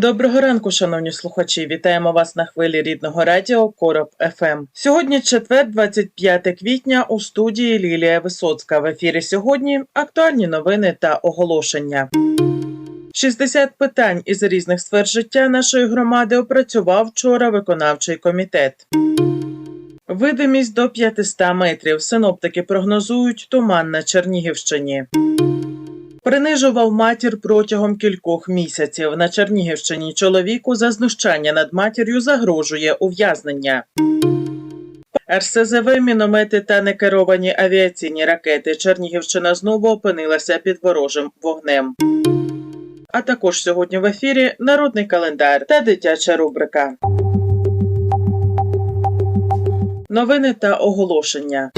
Доброго ранку, шановні слухачі. Вітаємо вас на хвилі рідного радіо Короб ФМ. Сьогодні четвер, 25 квітня. У студії Лілія Висоцька. В ефірі сьогодні актуальні новини та оголошення. 60 питань із різних сфер життя нашої громади опрацював вчора виконавчий комітет. Видимість до 500 метрів. Синоптики прогнозують туман на Чернігівщині. Принижував матір протягом кількох місяців. На Чернігівщині чоловіку за знущання над матір'ю загрожує ув'язнення. РСЗВ, міномети та некеровані авіаційні ракети. Чернігівщина знову опинилася під ворожим вогнем. А також сьогодні в ефірі народний календар та дитяча рубрика. Новини та оголошення.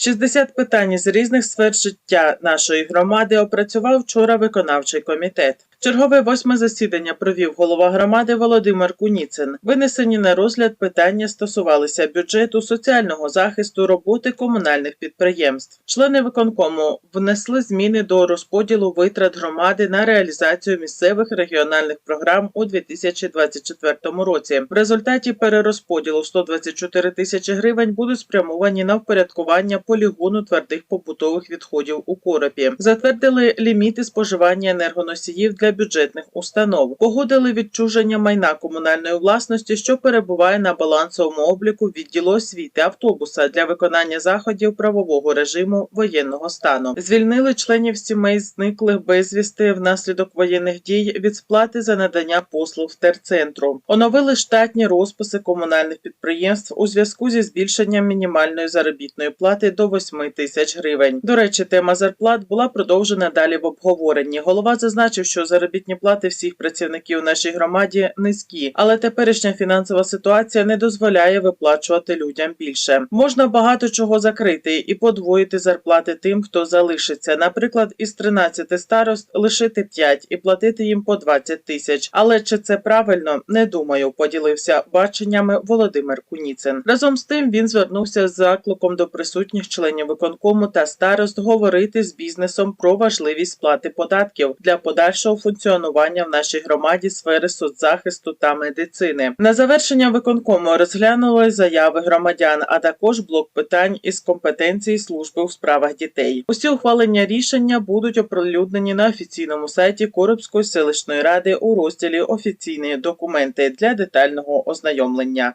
60 питань з різних сфер життя нашої громади опрацював вчора виконавчий комітет. Чергове восьме засідання провів голова громади Володимир Куніцин. Винесені на розгляд питання стосувалися бюджету, соціального захисту, роботи комунальних підприємств. Члени виконкому внесли зміни до розподілу витрат громади на реалізацію місцевих регіональних програм у 2024 році. В результаті перерозподілу 124 тисячі гривень будуть спрямовані на впорядкування полігону твердих побутових відходів у коропі. Затвердили ліміти споживання енергоносіїв для бюджетних установ. Погодили відчуження майна комунальної власності, що перебуває на балансовому обліку відділу освіти автобуса для виконання заходів правового режиму воєнного стану. Звільнили членів сімей зниклих безвісти внаслідок воєнних дій від сплати за надання послуг терцентру. Оновили штатні розписи комунальних підприємств у зв'язку зі збільшенням мінімальної заробітної плати до 8 тисяч гривень. До речі, тема зарплат була продовжена далі в обговоренні. Голова зазначив, що заробітні плати всіх працівників у нашій громаді низькі, але теперішня фінансова ситуація не дозволяє виплачувати людям більше. Можна багато чого закрити і подвоїти зарплати тим, хто залишиться. Наприклад, із 13 старост лишити 5 і платити їм по 20 тисяч. Але чи це правильно? Не думаю. Поділився баченнями Володимир Куніцин. Разом з тим він звернувся з закликом до присутніх членів виконкому та старост говорити з бізнесом про важливість сплати податків для подальшого функціонування в нашій громаді сфери соцзахисту та медицини. На завершення виконкому розглянули заяви громадян, а також блок питань із компетенції служби у справах дітей. Усі ухвалення рішення будуть оприлюднені на офіційному сайті Коробської селищної ради у розділі Офіційні документи для детального ознайомлення.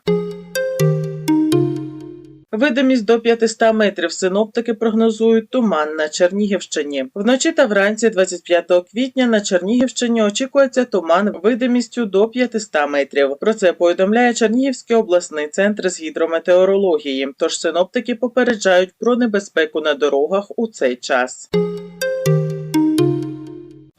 Видимість до 500 метрів синоптики прогнозують туман на Чернігівщині. Вночі та вранці 25 квітня на Чернігівщині очікується туман видимістю до 500 метрів. Про це повідомляє Чернігівський обласний центр з гідрометеорології. Тож синоптики попереджають про небезпеку на дорогах у цей час.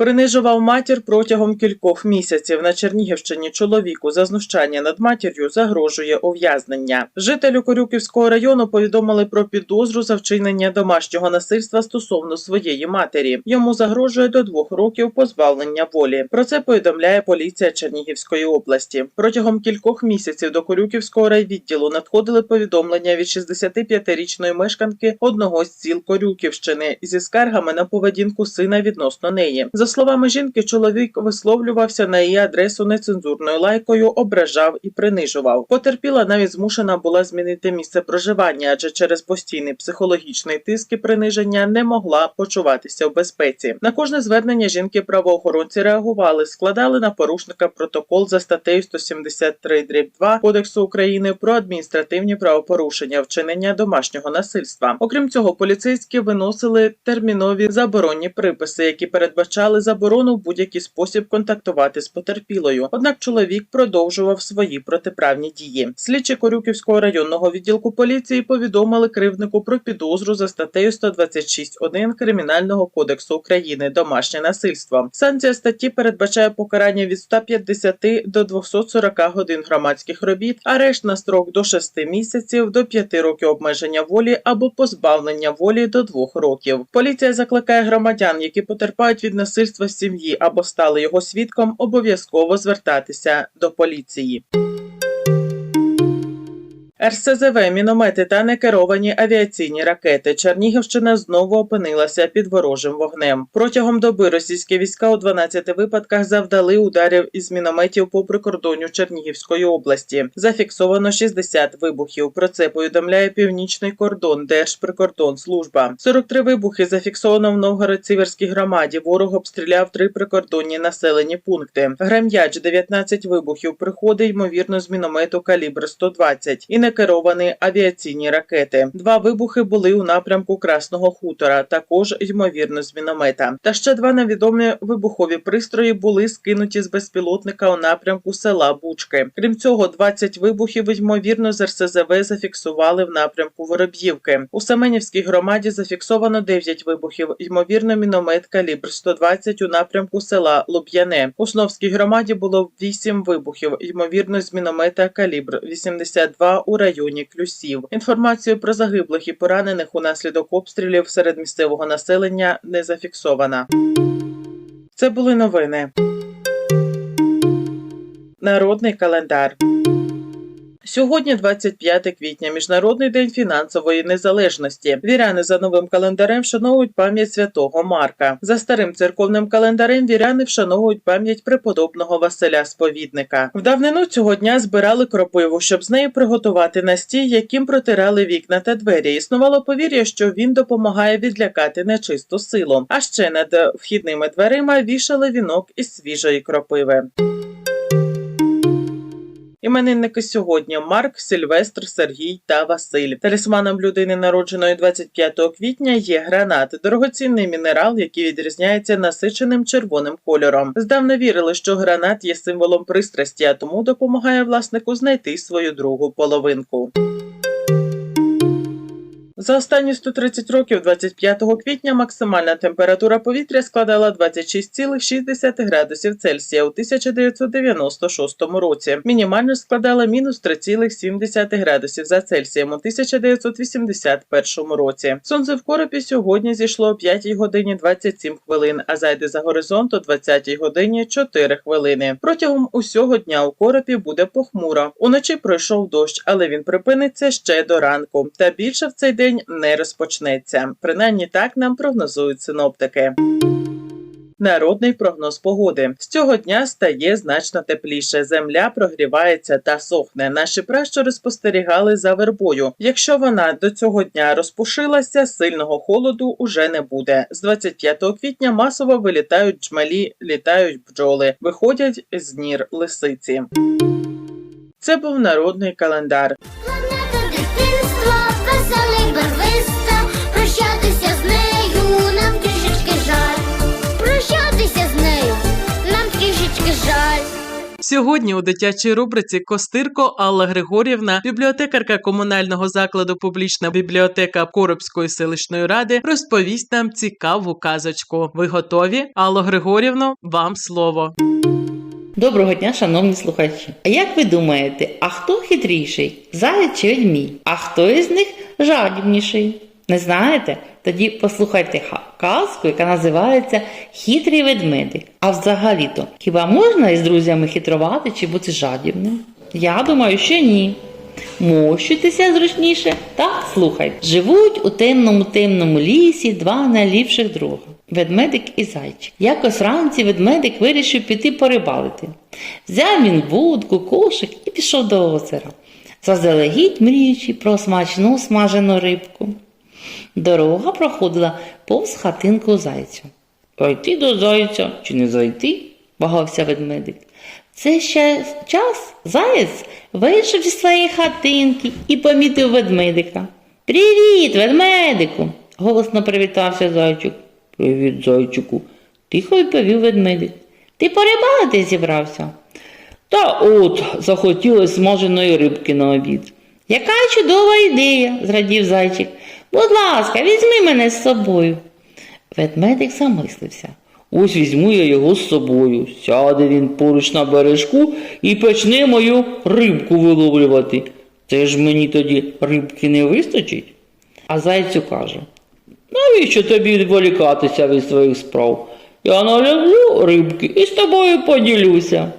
Принижував матір протягом кількох місяців на Чернігівщині. Чоловіку за знущання над матір'ю загрожує ув'язнення. Жителю Корюківського району повідомили про підозру за вчинення домашнього насильства стосовно своєї матері. Йому загрожує до двох років позбавлення волі. Про це повідомляє поліція Чернігівської області. Протягом кількох місяців до Корюківського райвідділу надходили повідомлення від 65-річної мешканки одного з сіл Корюківщини зі скаргами на поведінку сина відносно неї. За словами жінки, чоловік висловлювався на її адресу нецензурною лайкою, ображав і принижував. Потерпіла навіть змушена була змінити місце проживання, адже через постійний психологічний тиск і приниження не могла почуватися в безпеці. На кожне звернення жінки правоохоронці реагували, складали на порушника протокол за статтею 173 дріб 2 Кодексу України про адміністративні правопорушення, вчинення домашнього насильства. Окрім цього, поліцейські виносили термінові заборонні приписи, які передбачали виставляли заборону в будь-який спосіб контактувати з потерпілою. Однак чоловік продовжував свої протиправні дії. Слідчі Корюківського районного відділку поліції повідомили кривднику про підозру за статтею 126.1 Кримінального кодексу України домашнє насильство. Санкція статті передбачає покарання від 150 до 240 годин громадських робіт, арешт на строк до 6 місяців, до 5 років обмеження волі або позбавлення волі до 2 років. Поліція закликає громадян, які потерпають від насильства в сім'ї або стали його свідком, обов'язково звертатися до поліції. РСЗВ, міномети та некеровані авіаційні ракети. Чернігівщина знову опинилася під ворожим вогнем. Протягом доби російські війська у 12 випадках завдали ударів із мінометів по прикордонню Чернігівської області. Зафіксовано 60 вибухів. Про це повідомляє північний кордон Держприкордонслужба. 43 вибухи зафіксовано в Новгород-Сіверській громаді. Ворог обстріляв три прикордонні населені пункти. Грем'яч 19 вибухів. Приходи ймовірно з міномету калібр 120 і некеровані авіаційні ракети. Два вибухи були у напрямку Красного хутора, також ймовірно з міномета. Та ще два невідомі вибухові пристрої були скинуті з безпілотника у напрямку села Бучки. Крім цього, 20 вибухів ймовірно з РСЗВ зафіксували в напрямку Вороб'ївки. У Семенівській громаді зафіксовано 9 вибухів, ймовірно, міномет калібр 120 у напрямку села Луб'яне. У Сновській громаді було 8 вибухів, ймовірно, з міномета калібр 82 у районі Клюсів. Інформацію про загиблих і поранених унаслідок обстрілів серед місцевого населення не зафіксована. Це були новини. Народний календар. Сьогодні 25 квітня, Міжнародний день фінансової незалежності. Віряни за новим календарем вшановують пам'ять святого Марка. За старим церковним календарем віряни вшановують пам'ять преподобного Василя Сповідника. В давнину цього дня збирали кропиву, щоб з неї приготувати настій, яким протирали вікна та двері. Існувало повір'я, що він допомагає відлякати нечисту силу. А ще над вхідними дверима вішали вінок із свіжої кропиви. Іменинники сьогодні Марк, Сильвестр, Сергій та Василь. Талісманом людини, народженої 25 квітня, є гранат, дорогоцінний мінерал, який відрізняється насиченим червоним кольором. Здавна вірили, що гранат є символом пристрасті, а тому допомагає власнику знайти свою другу половинку. За останні 130 років, 25 квітня, максимальна температура повітря складала 26,6 градусів Цельсія у 1996 році. Мінімально складала мінус 3,7 градусів за Цельсієм у 1981 році. Сонце в коропі сьогодні зійшло о 5 годині 27 хвилин, а зайде за горизонт о 20 годині 4 хвилини. Протягом усього дня у коропі буде похмуро. Уночі пройшов дощ, але він припиниться ще до ранку. Та більше в цей день не розпочнеться. Принаймні так нам прогнозують синоптики. Народний прогноз погоди з цього дня стає значно тепліше. Земля прогрівається та сохне. Наші пращури спостерігали за вербою. Якщо вона до цього дня розпушилася, сильного холоду уже не буде. З 25 квітня масово вилітають джмелі, літають бджоли, виходять з нір лисиці. Це був народний календар. Сьогодні у дитячій рубриці Костирко Алла Григорівна, бібліотекарка комунального закладу Публічна бібліотека Коробської селищної ради, розповість нам цікаву казочку. Ви готові? Алло Григорівно, вам слово. Доброго дня, шановні слухачі. А як ви думаєте, а хто хитріший? Заєць чи ведмідь? А хто із них жадібніший? Не знаєте? Тоді послухайте казку, яка називається Хитрий ведмедик. А взагалі-то, хіба можна із друзями хитрувати чи бути жадібним? Я думаю, що ні. Мощуйтеся зручніше та слухайте. Живуть у темному темному лісі два найліпших друга. Ведмедик і зайчик. Якось вранці ведмедик вирішив піти порибалити. Взяв він вудку, кошик і пішов до озера. Заздалегідь мріючи про смачну смажену рибку. Дорога проходила повз хатинку зайцю. Пойти до зайця чи не зайти? вагався ведмедик. Це ще час заєць вийшов зі своєї хатинки і помітив ведмедика. Привіт, ведмедику! голосно привітався зайчик. Привіт, зайчику. тихо відповів ведмедик. Ти порибалити зібрався? Та от захотілося смаженої рибки на обід. Яка чудова ідея, зрадів зайчик. Будь ласка, візьми мене з собою. Ведмедик замислився. Ось візьму я його з собою. Сяде він поруч на бережку і почне мою рибку виловлювати. Це ж мені тоді рибки не вистачить. А зайцю каже: навіщо тобі відволікатися від своїх справ? Я налюблю рибки і з тобою поділюся.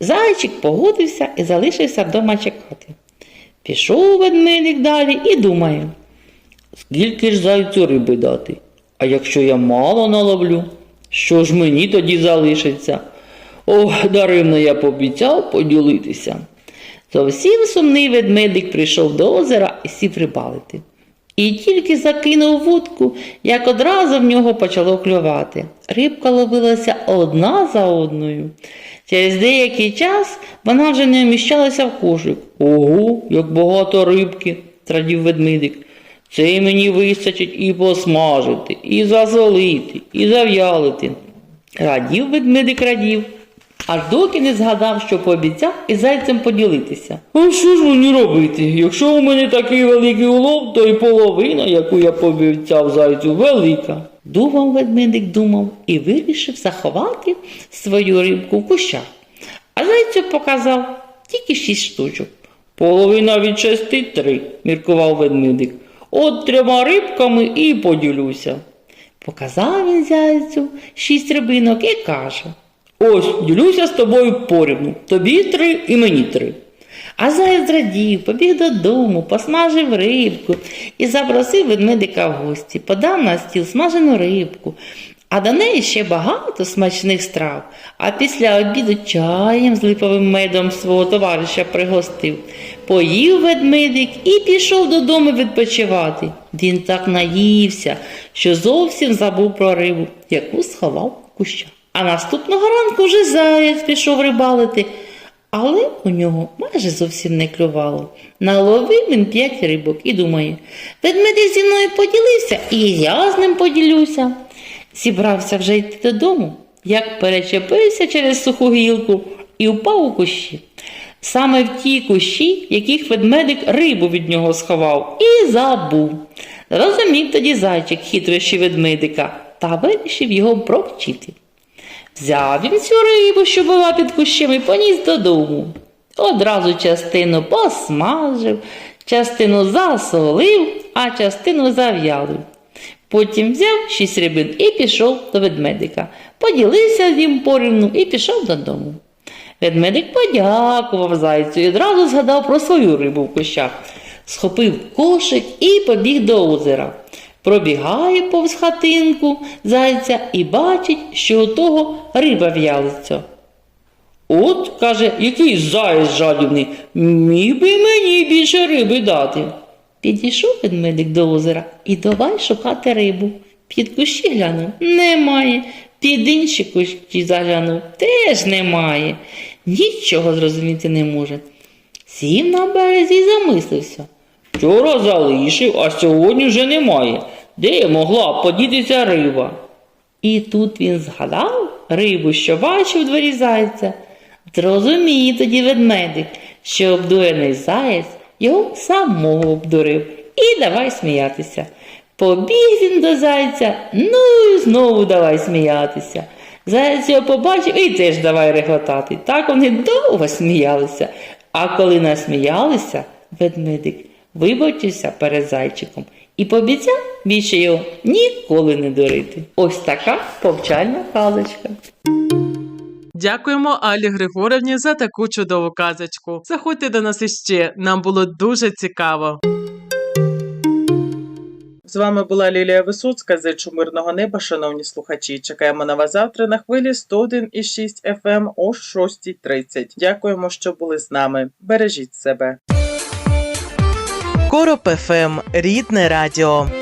Зайчик погодився і залишився вдома чекати. Пішов ведмедик далі і думає, скільки ж зайцю риби дати? А якщо я мало наловлю, що ж мені тоді залишиться? Ох, даремно я пообіцяв поділитися. Зовсім сумний ведмедик прийшов до озера і сів рибалити. І тільки закинув вудку, як одразу в нього почало клювати. Рибка ловилася одна за одною. Через деякий час вона вже не вміщалася в кошик. Ого, як багато рибки, зрадів ведмедик. Це мені вистачить і посмажити, і засолити, і зав'ялити. Радів ведмедик радів, аж доки не згадав, що пообіцяв із зайцем поділитися. А що ж мені робити? Якщо у мене такий великий улов, то й половина, яку я пообіцяв зайцю, велика. Думав ведмедик думав і вирішив заховати свою рибку в кущах. А зайцю показав тільки шість штучок. Половина від шести три, міркував ведмедик. От трьома рибками і поділюся. Показав він зайцю шість рибинок і каже Ось, ділюся з тобою порівну. Тобі три і мені три. А заяць зрадів, побіг додому, посмажив рибку і запросив ведмедика в гості, подав на стіл смажену рибку, а до неї ще багато смачних страв. А після обіду чаєм з липовим медом свого товариша пригостив. Поїв ведмедик і пішов додому відпочивати. Він так наївся, що зовсім забув про рибу, яку сховав в кущах. А наступного ранку вже заяць пішов рибалити. Але у нього майже зовсім не клювало. Наловив він п'ять рибок і думає, ведмедик зі мною поділився, і я з ним поділюся. Зібрався вже йти додому, як перечепився через суху гілку і впав у кущі. Саме в ті кущі, яких ведмедик рибу від нього сховав, і забув. Розумів тоді зайчик хитрощі ведмедика та вирішив його провчити. Взяв він цю рибу, що була під кущем, і поніс додому. Одразу частину посмажив, частину засолив, а частину зав'ялив. Потім взяв шість рибин і пішов до ведмедика. Поділився з ним порівну і пішов додому. Ведмедик подякував зайцю і одразу згадав про свою рибу в кущах, схопив кошик і побіг до озера. Пробігає повз хатинку зайця і бачить, що у того риба в'ялиться. От, каже, який заєць жадібний, міг би мені більше риби дати. Підійшов ведмедик до озера і давай шукати рибу. Під кущі глянув немає. Під інші кущі заглянув теж немає. Нічого зрозуміти не може. Сів на березі і замислився. Вчора залишив, а сьогодні вже немає. Де могла подітися риба? І тут він згадав рибу, що бачив дворі зайця. Зрозумів тоді ведмедик, що обдурений заєць його самого обдурив. І давай сміятися. Побіг він до зайця, ну і знову давай сміятися. Заяць його побачив і теж давай реготати. Так вони довго сміялися. А коли насміялися, ведмедик вибачився перед зайчиком і пообіцяв більше його ніколи не дурити. Ось така повчальна казочка. Дякуємо Алі Григорівні за таку чудову казочку. Заходьте до нас іще, нам було дуже цікаво. З вами була Лілія Висоцька з «Зичу мирного неба, шановні слухачі. Чекаємо на вас завтра на хвилі 101,6 FM о 6.30. Дякуємо, що були з нами. Бережіть себе. Короб ФМ рідне радіо.